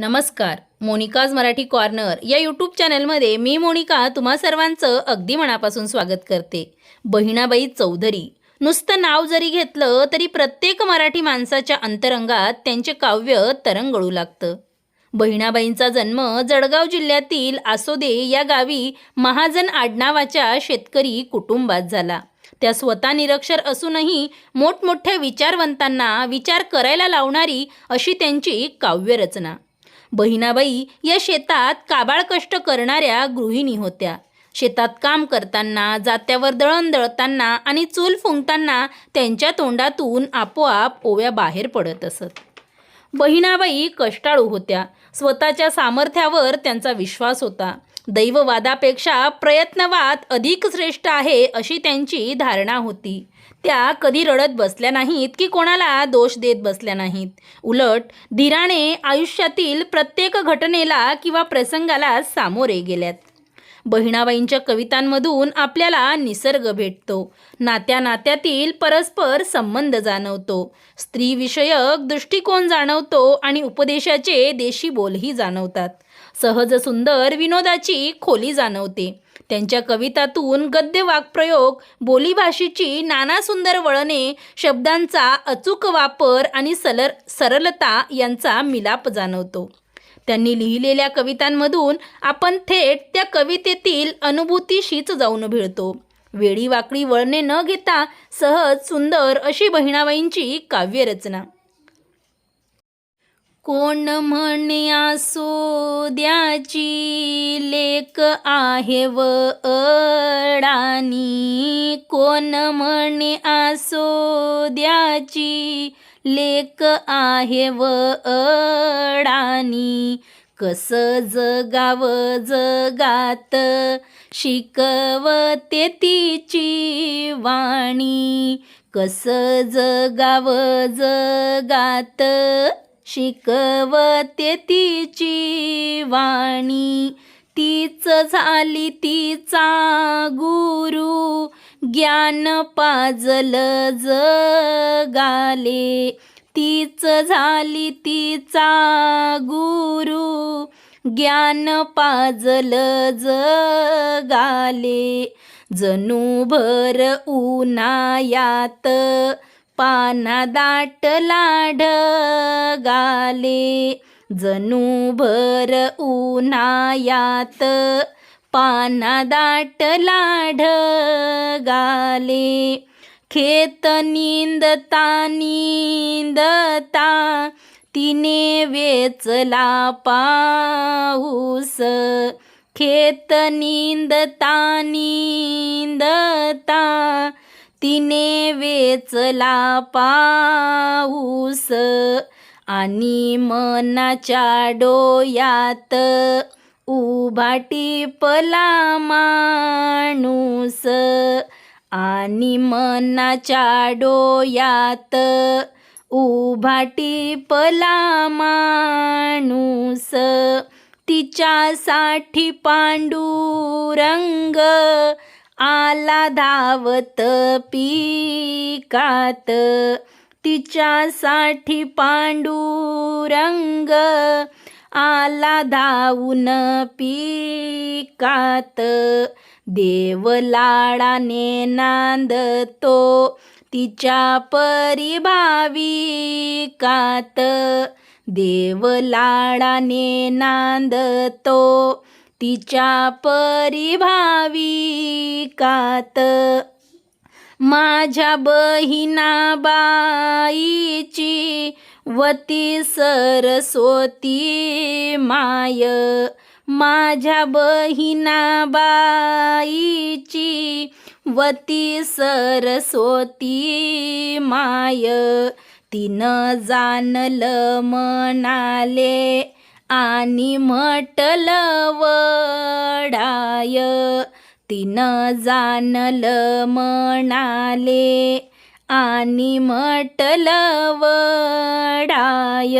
नमस्कार मोनिकाज मराठी कॉर्नर. या यूट्यूब चॅनलमध्ये मी मोनिका तुम्हा सर्वांचं अगदी मनापासून स्वागत करते. बहिणाबाई चौधरी. नुसतं नाव जरी घेतलं तरी प्रत्येक मराठी माणसाच्या अंतरंगात त्यांचे काव्य तरंगळू लागतं. बहिणाबाईंचा जन्म जळगाव जिल्ह्यातील आसोदे या गावी महाजन आडनावाच्या शेतकरी कुटुंबात झाला. त्या स्वतः निरक्षर असूनही मोठमोठ्या विचारवंतांना विचार करायला लावणारी अशी त्यांची काव्यरचना. बहिणाबाई या शेतात काबाळ कष्ट करणाऱ्या गृहिणी होत्या. शेतात काम करताना जात्यावर दळण दळताना आणि चूल फुंकताना त्यांच्या तोंडातून आपोआप ओव्या बाहेर पडत असत. बहिणाबाई कष्टाळू होत्या. स्वतःच्या सामर्थ्यावर त्यांचा विश्वास होता. दैववादापेक्षा प्रयत्नवाद अधिक श्रेष्ठ आहे अशी त्यांची धारणा होती. त्या कधी रडत बसल्या नाहीत की कोणाला दोष देत बसल्या नाहीत. उलट धीराने आयुष्यातील प्रत्येक घटनेला किंवा प्रसंगाला सामोरे गेल्यात. बहिणाबाईंच्या कवितांमधून आपल्याला निसर्ग भेटतो. नात्या नात्यातील परस्पर संबंध जाणवतो. स्त्रीविषयक दृष्टिकोन जाणवतो आणि उपदेशाचे देशी बोलही जाणवतात. सहज सुंदर विनोदाची खोली जाणवते. त्यांच्या कवितातून गद्य वाक्प्रयोग बोलीभाषेची नाना सुंदर वळणे शब्दांचा अचूक वापर आणि सलर सरलता यांचा मिलाप जाणवतो. त्यांनी लिहिलेल्या कवितांमधून आपण थेट त्या कवितेतील अनुभूतीशीच जाऊन भिळतो. वेळी वाकडी वळणे न घेता सहज सुंदर अशी बहिणाबाईंची काव्यरचना. कोण म्हणे आसोद्याची लेक आहे व अडाणी. कोण म्हणे आसोद्याची लेक आहे व अडाणी कस जगाव जगात? शिकवते तिची वाणी. कस जगाव जगात? शिकवते तिची वाणी. तीच झाली तिचा गुरु. ज्ञान पाजल जगाले. तीच झाली तिचा गुरु. ज्ञान पाजल जगाले. जणू भर उन्हायात पाना दाट लाढ गाले. जणू भर उन्हायात पाना दाट लाढ गाले खेत निंदता निंदता तिने वेचला पाऊस. खेत निंदता निंदता तिने वेचला पाऊस. आणि मनाच्या डोयात उबाटी पला माणूस आणि मनाच्या डोयात उभाटी पला माणूस. तिच्यासाठी पांडुरंग आला धावत पिकात. तिच्यासाठी पांडुरंग आला धावून पिकात. देव लाडाने नांदतो तिच्या परिभाविकात देव लाडाने नांदतो तिच्या परिभाविकात माझ्या बहिणाबाईची वती सरस्वती माय माझ्या बहिणा बाईची वती सरस्वती माय. तिनं जाणलं म्हणाले आणि म्हटलं वडाय. तिनं जाणलं म्हणाले आणि म्हटलं वडाय